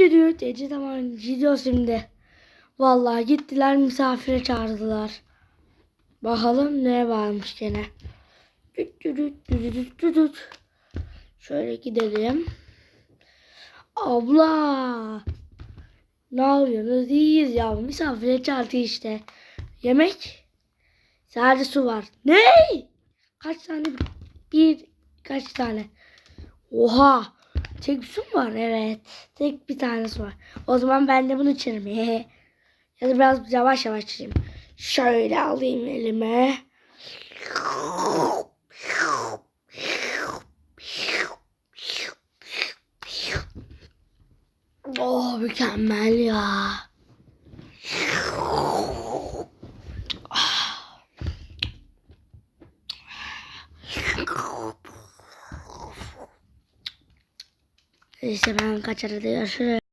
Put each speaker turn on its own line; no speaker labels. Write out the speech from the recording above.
düdü dedi tamam gidiyoruz şimdi. Vallahi gittiler misafire çağırdılar. Bakalım ne varmış gene. Şöyle gidelim. Abla. Ne yapıyorsunuz? İyiyiz ya. Misafire çağırdı işte. Yemek. Sadece su var. Ne? Kaç tane? Bir, kaç tane? Oha. Tek bir su mu var? Evet. Tek bir tane su var. O zaman ben de bunu içerim. ya da biraz yavaş yavaş içeyim. Şöyle alayım elime. Oh mükemmel ya. İşte ben kaç arada görüşürüz.